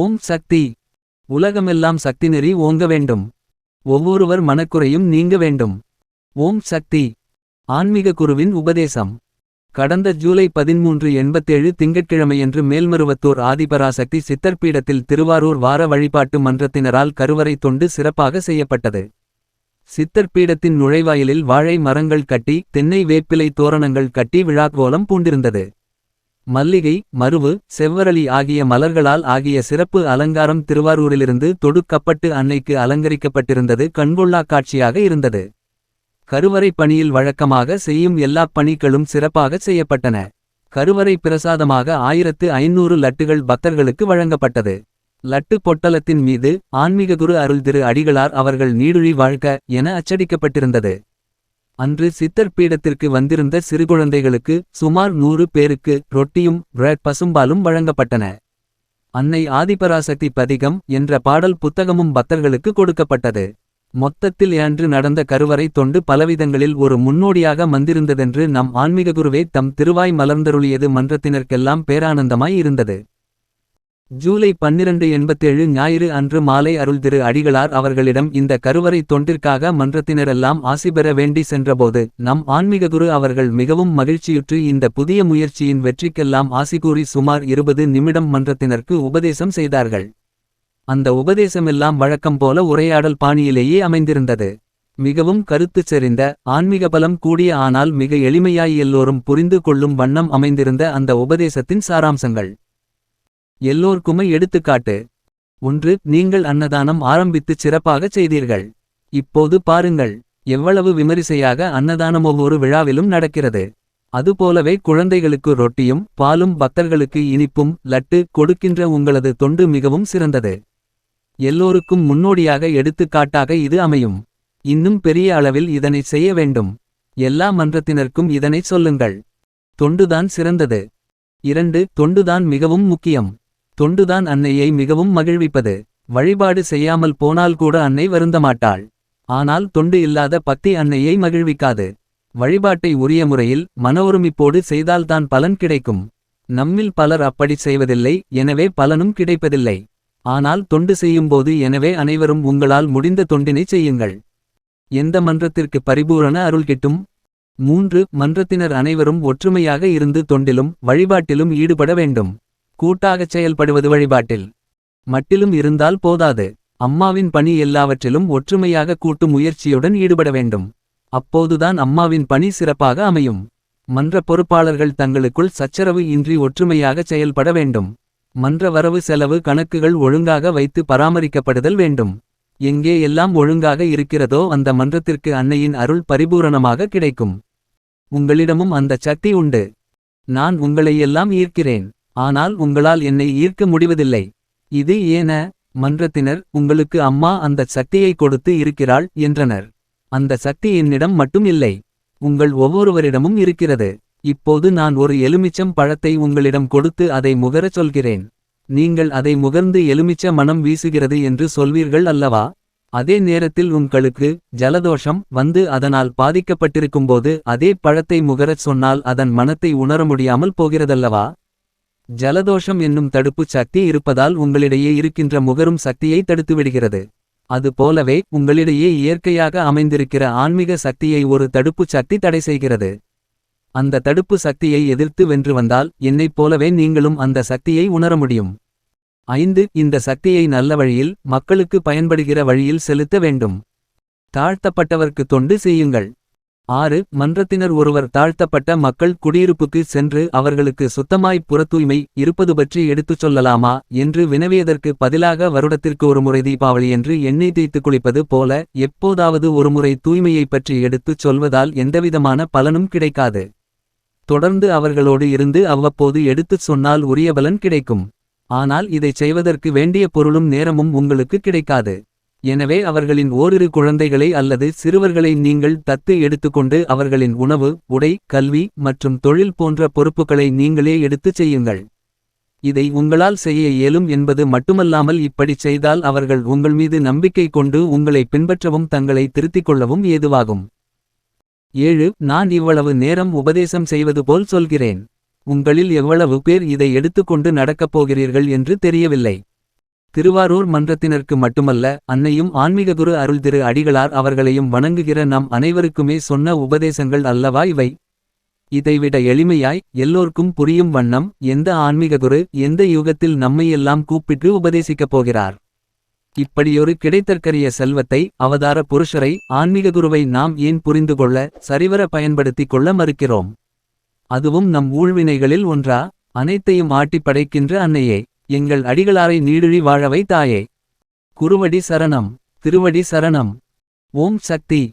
ஓம் சக்தி. உலகமெல்லாம் சக்தி நெறி ஓங்க வேண்டும். ஒவ்வொருவர் மனக்குறையும் நீங்க வேண்டும். ஓம் சக்தி. ஆன்மீக குருவின் உபதேசம். கடந்த ஜூலை பதிமூன்று எண்பத்தேழு திங்கட்கிழமையன்று மேல்மருவத்தூர் ஆதிபராசக்தி சித்தர்பீடத்தில் திருவாரூர் வார வழிபாட்டு மன்றத்தினரால் கருவறை தொண்டு சிறப்பாக செய்யப்பட்டது. சித்தர்பீடத்தின் நுழைவாயிலில் வாழை மரங்கள் கட்டி தென்னை வேப்பிலை தோரணங்கள் கட்டி விழாக்கோலம் பூண்டிருந்தது. மல்லிகை மருவு செவ்வரளி ஆகிய மலர்களால் ஆகிய சிறப்பு அலங்காரம் திருவாரூரிலிருந்து தொடுக்கப்பட்டு அன்னைக்கு அலங்கரிக்கப்பட்டிருந்தது கண்கொள்ளா காட்சியாக இருந்தது. கருவறை பணியில் வழக்கமாக செய்யும் எல்லாப் பணிகளும் சிறப்பாக செய்யப்பட்டன. கருவறை பிரசாதமாக ஆயிரத்து ஐநூறு லட்டுகள் பக்தர்களுக்கு வழங்கப்பட்டது. லட்டு பொட்டலத்தின் மீது ஆன்மீககுரு அருள் திரு அடிகளார் அவர்கள் நீடுழி வாழ்க என அச்சடிக்கப்பட்டிருந்தது. அன்று சித்தர் பீடத்திற்கு வந்திருந்த சிறுகுழந்தைகளுக்கு சுமார் நூறு பேருக்கு ரொட்டியும் பிரெட் பசும்பாலும் வழங்கப்பட்டன. அன்னை ஆதிபராசக்தி பதிகம் என்ற பாடல் புத்தகமும் பக்தர்களுக்கு கொடுக்கப்பட்டது. மொத்தத்தில் அன்று நடந்த கருவறை தொண்டு பலவிதங்களில் ஒரு முன்னோடியாக மந்திருந்ததென்று நம் ஆன்மீக குருவே தம் திருவாய் மலர்ந்தருளியது மன்றத்தினர்க்கெல்லாம் பேரானந்தமாய் இருந்தது. ஜூலை பன்னிரண்டு எண்பத்தேழு ஞாயிறு அன்று மாலை அருள் திரு அடிகளார் அவர்களிடம் இந்த கருவறை தொண்டிற்காக மன்றத்தினரெல்லாம் ஆசி பெற வேண்டி சென்றபோது நம் ஆன்மீககுரு அவர்கள் மிகவும் மகிழ்ச்சியுற்று இந்த புதிய முயற்சியின் வெற்றிக்கெல்லாம் ஆசி கூறி சுமார் இருபது நிமிடம் மன்றத்தினருக்கு உபதேசம் செய்தார்கள். அந்த உபதேசமெல்லாம் வழக்கம் போல உரையாடல் பாணியிலேயே அமைந்திருந்தது. மிகவும் கருத்து செறிந்த ஆன்மீக பலம் கூடிய ஆனால் மிக எளிமையாய் எல்லோரும் புரிந்து கொள்ளும் வண்ணம் அமைந்திருந்த அந்த உபதேசத்தின் சாராம்சங்கள். எல்லோர்க்குமே எடுத்துக்காட்டு. ஒன்று நீங்கள் அன்னதானம் ஆரம்பித்துச் சிறப்பாகச் செய்தீர்கள். இப்போது பாருங்கள் எவ்வளவு விமரிசையாக அன்னதானம் ஒவ்வொரு விழாவிலும் நடக்கிறது. அதுபோலவே குழந்தைகளுக்கு ரொட்டியும் பாலும் பக்தர்களுக்கு இனிப்பும் லட்டு கொடுக்கின்ற உங்களது தொண்டு மிகவும் சிறந்தது. எல்லோருக்கும் முன்னோடியாக எடுத்துக்காட்டாக இது அமையும். இன்னும் பெரிய அளவில் இதனை செய்ய வேண்டும். எல்லா மன்றத்தினருக்கும் இதனை சொல்லுங்கள். தொண்டுதான் சிறந்தது. இரண்டு தொண்டுதான் மிகவும் முக்கியம். தொண்டுதான் அன்னையை மிகவும் மகிழ்விப்பது. வழிபாடு செய்யாமல் போனால் கூட அன்னை வருந்தமாட்டாள். ஆனால் தொண்டு இல்லாத பக்தி அன்னையை மகிழ்விக்காது. வழிபாட்டை உரிய முறையில் மன ஒருமிப்போடு செய்தால்தான் பலன் கிடைக்கும். நம்மில் பலர் அப்படி செய்வதில்லை எனவே பலனும் கிடைப்பதில்லை. ஆனால் தொண்டு செய்யும்போது எனவே அனைவரும் உங்களால் முடிந்த தொண்டினை செய்யுங்கள். எந்த மன்றத்திற்கு பரிபூரண அருள் கிட்டும்? மூன்று மன்றத்தினர் அனைவரும் ஒற்றுமையாக இருந்து தொண்டிலும் வழிபாட்டிலும் ஈடுபட வேண்டும். கூட்டாகச் செயல்படுவது வழிபாட்டில். மட்டிலும் இருந்தால் போதாது. அம்மாவின் பணி எல்லாவற்றிலும் ஒற்றுமையாக கூட்டு முயற்சியுடன் ஈடுபட வேண்டும். அப்போதுதான் அம்மாவின் பணி சிறப்பாக அமையும். மன்ற பொறுப்பாளர்கள் தங்களுக்குள் சச்சரவு இன்றி ஒற்றுமையாக செயல்பட வேண்டும். மன்ற வரவு செலவு கணக்குகள் ஒழுங்காக வைத்து பராமரிக்கப்படுதல் வேண்டும். எங்கே எல்லாம் ஒழுங்காக இருக்கிறதோ அந்த மன்றத்திற்கு அன்னையின் அருள் பரிபூரணமாக கிடைக்கும். உங்களிடமும் அந்த சக்தி உண்டு. நான் உங்களையெல்லாம் ஈர்க்கிறேன். ஆனால் உங்களால் என்னை ஈர்க்க முடிவதில்லை. இது ஏன? மன்றத்தினர் உங்களுக்கு அம்மா அந்த சக்தியை கொடுத்து இருக்கிறாள் என்றனர். அந்த சக்தி என்னிடம் மட்டும் இல்லை. உங்கள் ஒவ்வொருவரிடமும் இருக்கிறது. இப்போது நான் ஒரு எலுமிச்சம் பழத்தை உங்களிடம் கொடுத்து அதை முகரச் சொல்கிறேன். நீங்கள் அதை முகர்ந்து எலுமிச்ச மனம் வீசுகிறது என்று சொல்வீர்கள் அல்லவா? அதே நேரத்தில் உங்களுக்கு ஜலதோஷம் வந்து அதனால் பாதிக்கப்பட்டிருக்கும்போது அதே பழத்தை முகரச் சொன்னால் அதன் மனத்தை உணர முடியாமல் போகிறதல்லவா? ஜலதோஷம் என்னும் தடுப்புச் சக்தி இருப்பதால் உங்களிடையே இருக்கின்ற முகரும் சக்தியை தடுத்துவிடுகிறது. அது போலவே உங்களிடையே இயற்கையாக அமைந்திருக்கிற ஆன்மீக சக்தியை ஒரு தடுப்புச் சக்தி தடை செய்கிறது. அந்த தடுப்பு சக்தியை எதிர்த்து வென்று வந்தால் என்னைப் போலவே நீங்களும் அந்த சக்தியை உணர முடியும். ஐந்து இந்த சக்தியை நல்ல வழியில் மக்களுக்கு பயன்படுகிற வழியில் செலுத்த வேண்டும். தாழ்த்தப்பட்டவர்க்கு தொண்டு செய்யுங்கள். ஆறு மன்றத்தினர் ஒருவர் தாழ்த்தப்பட்ட மக்கள் குடியிருப்புக்கு சென்று அவர்களுக்கு சுத்தமாய் புறத்தூய்மை இருப்பது பற்றி எடுத்துச் சொல்லலாமா என்று வினவியதற்கு பதிலாக வருடத்திற்கு ஒருமுறை தீபாவளி என்று எண்ணெய் தேய்த்து குளிப்பது போல எப்போதாவது ஒருமுறை தூய்மையைப் பற்றி எடுத்துச் சொல்வதால் எந்தவிதமான பலனும் கிடைக்காது. தொடர்ந்து அவர்களோடு இருந்து அவ்வப்போது எடுத்துச் சொன்னால் உரிய பலன் கிடைக்கும். ஆனால் இதைச் செய்வதற்கு வேண்டிய பொருளும் நேரமும் உங்களுக்கு கிடைக்காது. எனவே அவர்களின் ஓரிரு குழந்தைகளை அல்லது சிறுவர்களை நீங்கள் தத்து எடுத்துக்கொண்டு அவர்களின் உணவு உடை கல்வி மற்றும் தொழில் போன்ற பொறுப்புகளை நீங்களே எடுத்துச் செய்யுங்கள். இதை உங்களால் செய்ய இயலும் என்பது மட்டுமல்லாமல் இப்படிச் செய்தால் அவர்கள் உங்கள் மீது நம்பிக்கை கொண்டு உங்களை பின்பற்றவும் தங்களை திருத்திக் கொள்ளவும் ஏதுவாகும். ஏழு நான் இவ்வளவு நேரம் உபதேசம் செய்வது போல் சொல்கிறேன். உங்களில் எவ்வளவு பேர் இதை எடுத்துக்கொண்டு நடக்கப் போகிறீர்கள் என்று தெரியவில்லை. திருவாரூர் மன்றத்தினருக்கு மட்டுமல்ல அன்னையும் ஆன்மீககுரு அருள் திரு அடிகளார் அவர்களையும் வணங்குகிற நம் அனைவருக்குமே சொன்ன உபதேசங்கள் அல்லவா இவை? இதைவிட எளிமையாய் எல்லோர்க்கும் புரியும் வண்ணம் எந்த ஆன்மீககுரு எந்த யுகத்தில் நம்மையெல்லாம் கூப்பிட்டு உபதேசிக்கப் போகிறார்? இப்படியொரு கிடைத்தற்கரிய செல்வத்தை அவதார புருஷரை ஆன்மீககுருவை நாம் ஏன் புரிந்து கொள்ள சரிவர பயன்படுத்திக் கொள்ள மறுக்கிறோம்? அதுவும் நம் ஊழ்வினைகளில் ஒன்றா? அனைத்தையும் ஆட்டிப் படைக்கின்ற அன்னையே. எங்கள் அடிகளாரை நீடுழி வாழவை தாயே குருவடி சரணம் திருவடி சரணம். ஓம் சக்தி.